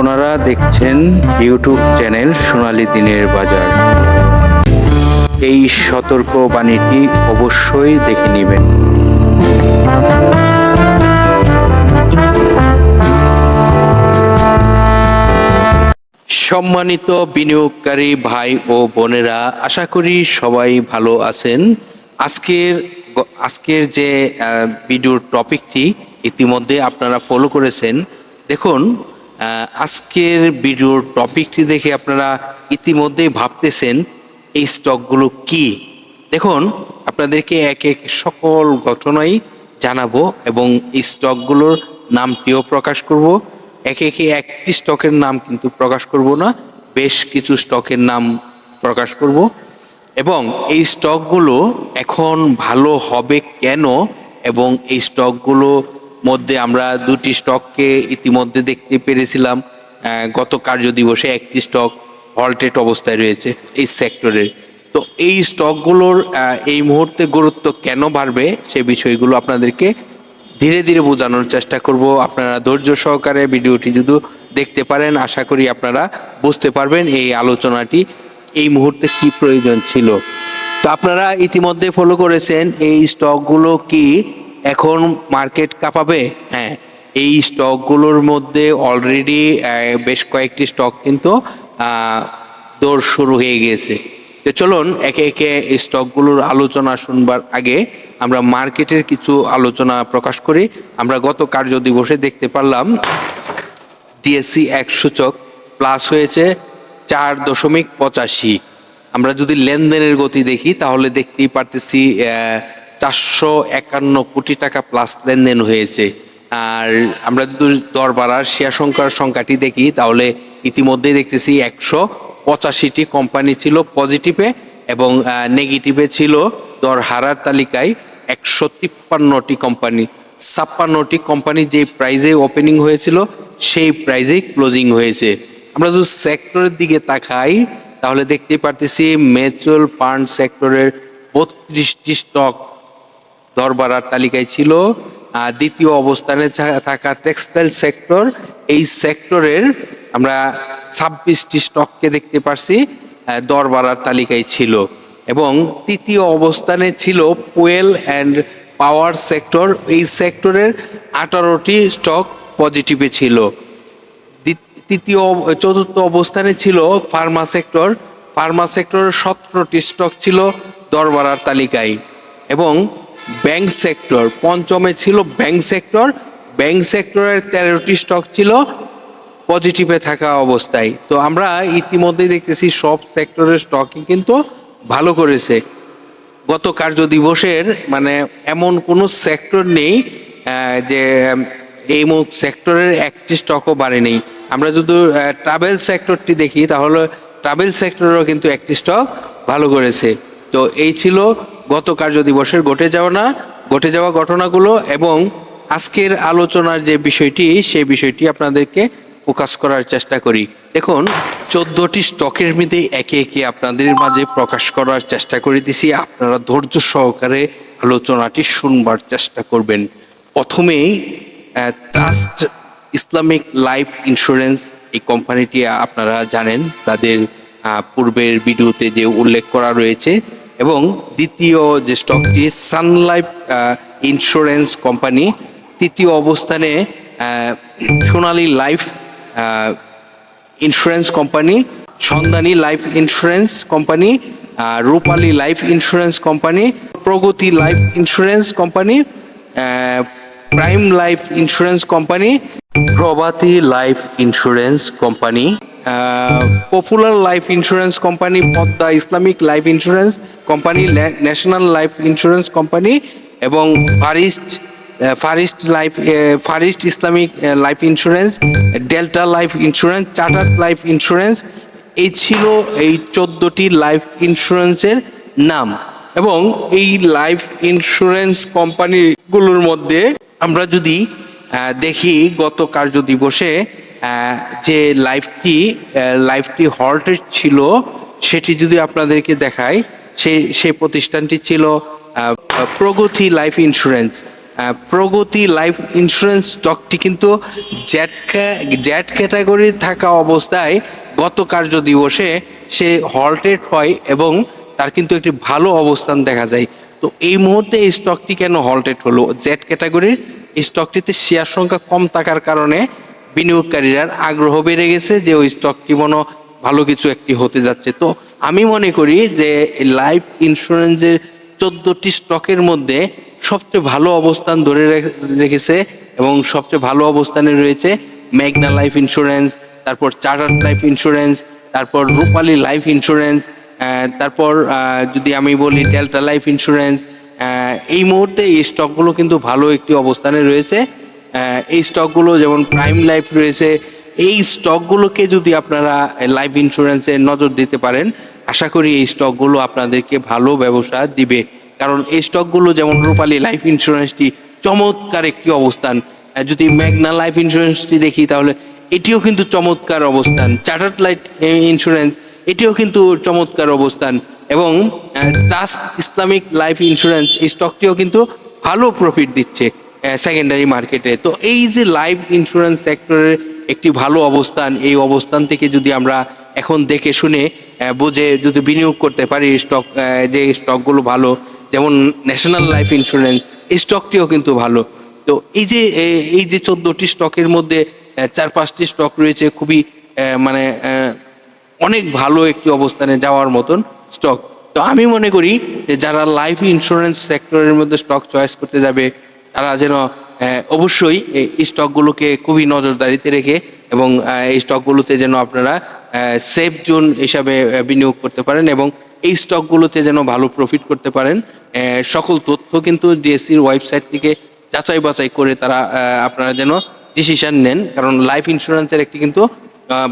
আপনারা দেখছেন YouTube channel সোনালী দিনের বাজার। এই সতর্ক বাণীটি অবশ্যই দেখে নেবেন। সম্মানিত বিনিয়োগকারী ভাই ও বোনেরা, আশা করি সবাই ভালো আছেন। আজকের আজকের যে ভিডিওর টপিকটি ইতিমধ্যে আপনারা ফলো করেছেন। দেখুন আজকের ভিডিওর টপিকটি দেখে আপনারা ইতিমধ্যেই ভাবতেছেন, এই স্টকগুলো কি? দেখুন, আপনাদেরকে এক এক সকল ঘটনাই জানাব এবং এই স্টকগুলোর নামটিও প্রকাশ করব। একে একে একটি স্টকের নাম কিন্তু প্রকাশ করব না, বেশ কিছু স্টকের নাম প্রকাশ করব। এবং এই স্টকগুলো এখন ভালো হবে কেন? এবং এই স্টকগুলো মধ্যে আমরা দুটি স্টককে ইতিমধ্যে দেখতে পেরেছিলাম। গত কার্য দিবসে একটি স্টক হল্টেড অবস্থায় রয়েছে এই সেক্টরের তো এই স্টকগুলোর এই মুহূর্তে গুরুত্ব কেন বাড়বে সে বিষয়গুলো আপনাদেরকে ধীরে ধীরে বোঝানোর চেষ্টা করব। আপনারা ধৈর্য সহকারে ভিডিওটি যদি দেখতে পারেন, আশা করি আপনারা বুঝতে পারবেন এই আলোচনাটি, এই মুহূর্তে কি প্রয়োজন ছিল। তো আপনারা ইতিমধ্যে ফলো করেছেন এই স্টকগুলো কি এখন মার্কেট কাঁপাবে? হ্যাঁ এই স্টকগুলোর মধ্যে অলরেডি বেশ কয়েকটি স্টক কিন্তু দৌড় শুরু হয়ে গিয়েছে। তো চলুন, একে একে স্টকগুলোর আলোচনা শুনবার আগে আমরা মার্কেটের কিছু আলোচনা প্রকাশ করি। আমরা গত কার্য দিবসে দেখতে পারলাম ডিএসসি এক সূচক প্লাস হয়েছে চার দশমিক পঁচাশি। আমরা যদি লেনদেনের গতি দেখি, তাহলে দেখতেই পারতেছি চারশো একান্ন কোটি টাকা প্লাস লেনদেন হয়েছে। আর আমরা যদি দর বাড়ার শেয়ার সংখ্যার সংখ্যাটি দেখি, তাহলে ইতিমধ্যেই দেখতেছি একশো পঁচাশিটি কোম্পানি ছিল পজিটিভে এবং নেগেটিভে ছিল দর হারার তালিকায় একশো তিপ্পান্নটি কোম্পানি ছাপ্পান্নটি কোম্পানি যে প্রাইজে ওপেনিং হয়েছিল, সেই প্রাইজেই ক্লোজিং হয়েছে। আমরা যদি সেক্টরের দিকে তাকাই, তাহলে দেখতে পারতেছি মিউচুয়াল ফান্ড সেক্টরের বত্রিশটি স্টক দর বাড়ার তালিকায় ছিল। দ্বিতীয় অবস্থানে থাকা টেক্সটাইল সেক্টর এই সেক্টরের আমরা ছাব্বিশটি স্টককে দেখতে পারছি আহ, দর তালিকায় ছিল। এবং তৃতীয় অবস্থানে ছিল পোয়েল অ্যান্ড পাওয়ার সেক্টর এই সেক্টরের আঠারোটি স্টক পজিটিভে ছিল। তৃতীয় চতুর্থ অবস্থানে ছিল ফার্মা সেক্টর ফার্মা সেক্টরের সতেরোটি স্টক ছিল দর বাড়ার তালিকায়। এবং ব্যাংক সেক্টর। পঞ্চমে ছিল ব্যাংক সেক্টর। ব্যাংক সেক্টরের তেরোটি স্টক ছিল পজিটিভে থাকা অবস্থায়। তো আমরা ইতিমধ্যেই দেখতেছি সব সেক্টরের স্টকই কিন্তু ভালো করেছে। গত কার্য দিবসের মানে এমন কোনো সেক্টর নেই যে এই সেক্টরের একটি স্টকও বাড়েনি আমরা যদি ট্রাভেল সেক্টরটি দেখি, তাহলে ট্রাভেল সেক্টরেরও কিন্তু একটি স্টক ভালো করেছে। তো এই ছিল গত কার্য দিবসের ঘটে যাওয়া না, ঘটে যাওয়া ঘটনাগুলো এবং আজকের আলোচনার যে বিষয়টি, সেই বিষয়টি আপনাদেরকে ফোকাস করার চেষ্টা করি। দেখুন, চোদ্দটি স্টকের মধ্যে একে একে আপনাদের মাঝে প্রকাশ করার চেষ্টা করে দিছি। আপনারা ধৈর্য সহকারে আলোচনাটি শুনবার চেষ্টা করবেন। প্রথমেই ট্রাস্ট ইসলামিক লাইফ ইন্স্যুরেন্স এই কোম্পানিটি আপনারা জানেন। তাদের পূর্বের ভিডিওতে যে উল্লেখ করা রয়েছে এবং দ্বিতীয় যে স্টকটি সান লাইফ ইন্স্যুরেন্স কোম্পানি তৃতীয় অবস্থানে Sonali life insurance company Sandhani life insurance company Rupali life insurance company Pragati life insurance company prime life insurance company Prabhati life insurance company popular life insurance company Padma Islamic life insurance company national life insurance company এবং first first life first Islamic life insurance delta life insurance charter life insurance এই ছিল এই চোদ্দটি life ইন্স্যুরেন্সের নাম। এবং এই life insurance কোম্পানিগুলোর মধ্যে আমরা যদি দেখি গত কার্য দিবসে যে লাইফটি লাইফটি হল্টেড ছিল, সেটি যদি আপনাদেরকে দেখাই সেই সেই প্রতিষ্ঠানটি ছিল Pragati life insurance. Pragati life insurance স্টকটি কিন্তু জ্যাট জ্যাট ক্যাটাগরি থাকা অবস্থায় গত কার্য দিবসে সে হল্টেড হয় এবং তার কিন্তু একটি ভালো অবস্থান দেখা যায়। তো এই মুহূর্তে এই স্টকটি কেন হল্টেড হলো? জেড ক্যাটাগরির স্টকটিতে শেয়ার সংখ্যা কম থাকার কারণে বিনিয়োগকারীরা আগ্রহ বেড়ে গেছে যে ওই স্টকটি মনে ভালো কিছু একটি হতে যাচ্ছে। তো আমি মনে করি যে লাইফ ইন্স্যুরেন্সের চোদ্দটি স্টকের মধ্যে সবচেয়ে ভালো অবস্থান ধরে রেখে- রেখেছে এবং সবচেয়ে ভালো অবস্থানে রয়েছে মেঘনা লাইফ ইন্স্যুরেন্স তারপর চার্টার্ড লাইফ ইন্স্যুরেন্স তারপর রূপালী লাইফ ইন্স্যুরেন্স তারপর যদি আমি বলি ডেল্টা লাইফ ইন্স্যুরেন্স এই মুহূর্তে এই স্টকগুলো কিন্তু ভালো একটি অবস্থানে রয়েছে। এই স্টকগুলো যেমন প্রাইম লাইফ রয়েছে, এই স্টকগুলোকে যদি আপনারা লাইফ ইন্স্যুরেন্সে নজর দিতে পারেন, আশা করি এই স্টকগুলো আপনাদেরকে ভালো ব্যবসা দিবে। কারণ এই স্টকগুলো যেমন রূপালী লাইফ ইন্স্যুরেন্সটি চমৎকার একটি অবস্থান। যদি মেঘনা লাইফ ইন্স্যুরেন্সটি দেখি, তাহলে এটিও কিন্তু চমৎকার অবস্থান। চার্টার্ড লাইফ ইন্স্যুরেন্স এটিও কিন্তু চমৎকার অবস্থান। এবং টাস্ক ইসলামিক লাইফ ইন্স্যুরেন্স এই স্টকটিও কিন্তু ভালো প্রফিট দিচ্ছে। সেকেন্ডারি মার্কেটে তো এই যে লাইফ ইন্স্যুরেন্স সেক্টরের একটি ভালো অবস্থান, এই অবস্থান থেকে যদি আমরা এখন দেখে শুনে বুঝে যদি বিনিয়োগ করতে পারি স্টক যে স্টকগুলো ভালো, যেমন ন্যাশনাল লাইফ ইন্স্যুরেন্স এই স্টকটিও কিন্তু ভালো। তো এই যে এই যে চোদ্দটি স্টকের মধ্যে চার পাঁচটি স্টক রয়েছে খুবই মানে অনেক ভালো একটি অবস্থানে যাওয়ার মতন স্টক তো আমি মনে করি যে যারা লাইফ ইন্স্যুরেন্স সেক্টরের মধ্যে স্টক চয়েস করতে যাবে তারা যেন অবশ্যই এই স্টকগুলোকে খুবই নজরদারিতে রেখে এবং এই স্টকগুলোতে যেন আপনারা সেফ জোন হিসাবে বিনিয়োগ করতে পারেন এবং এই স্টকগুলোতে যেন ভালো প্রফিট করতে পারেন। সকল তথ্য কিন্তু ডিএসসির ওয়েবসাইট থেকে যাচাই বাছাই করে তারা আপনারা যেন ডিসিশন নেন। কারণ লাইফ ইন্স্যুরেন্সের একটি কিন্তু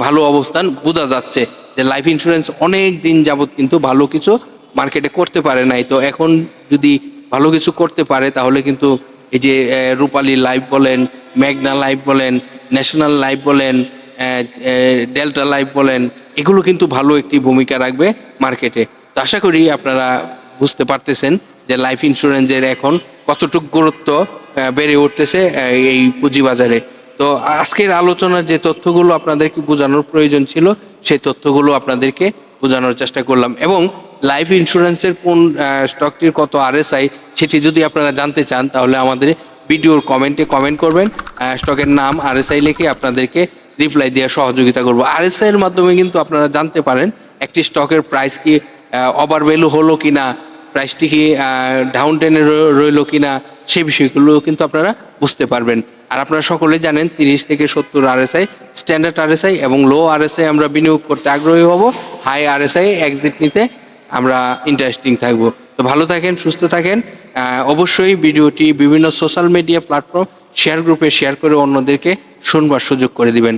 ভালো অবস্থান বোঝা যাচ্ছে যে লাইফ ইন্স্যুরেন্স অনেক দিন যাবৎ কিন্তু ভালো কিছু মার্কেটে করতে পারে নাই। তো এখন যদি ভালো কিছু করতে পারে তাহলে কিন্তু এই যে রূপালী লাইফ বলেন, মেঘনা লাইভ বলেন, ন্যাশনাল লাইভ বলেন ডেল্টা লাইভ বলেন, এগুলো কিন্তু ভালো একটি ভূমিকা রাখবে মার্কেটে। তো আশা করি আপনারা বুঝতে পারতেছেন যে লাইফ ইন্স্যুরেন্সের এখন কতটুকু গুরুত্ব বেড়ে উঠতেছে এই পুঁজিবাজারে। তো আজকের আলোচনার যে তথ্যগুলো আপনাদেরকে বোঝানোর প্রয়োজন ছিল, সেই তথ্যগুলো আপনাদেরকে বোঝানোর চেষ্টা করলাম। এবং লাইফ ইন্স্যুরেন্সের কোন স্টকটির কত আরএসআই সেটি যদি আপনারা জানতে চান, তাহলে আমাদের ভিডিওর কমেন্টে কমেন্ট করবেন। স্টকের নাম আরএসআই লিখে আপনাদেরকে রিপ্লাই দেওয়ার সহযোগিতা করব। আরএসআই এর মাধ্যমে কিন্তু আপনারা জানতে পারেন একটি স্টকের প্রাইস কি ওভার ভ্যালু হলো কিনা প্রাইসটি কি ডাউন টেনে রইল কিনা সেই বিষয়গুলো কিন্তু আপনারা বুঝতে পারবেন। আর আপনারা সকলে জানেন, তিরিশ থেকে সত্তর আরএসআই স্ট্যান্ডার্ড আরএসআই এবং লো আরএসআই আমরা বিনিয়োগ করতে আগ্রহী হব। হাই আরএসআই এক্সিট নিতে আমরা ইন্টারেস্টিং থাকব। তো ভালো থাকেন, সুস্থ থাকেন। অবশ্যই ভিডিওটি বিভিন্ন সোশ্যাল মিডিয়া প্ল্যাটফর্ম শেয়ার গ্রুপে শেয়ার করে অন্যদেরকে শুনবার সুযোগ করে দিবেন।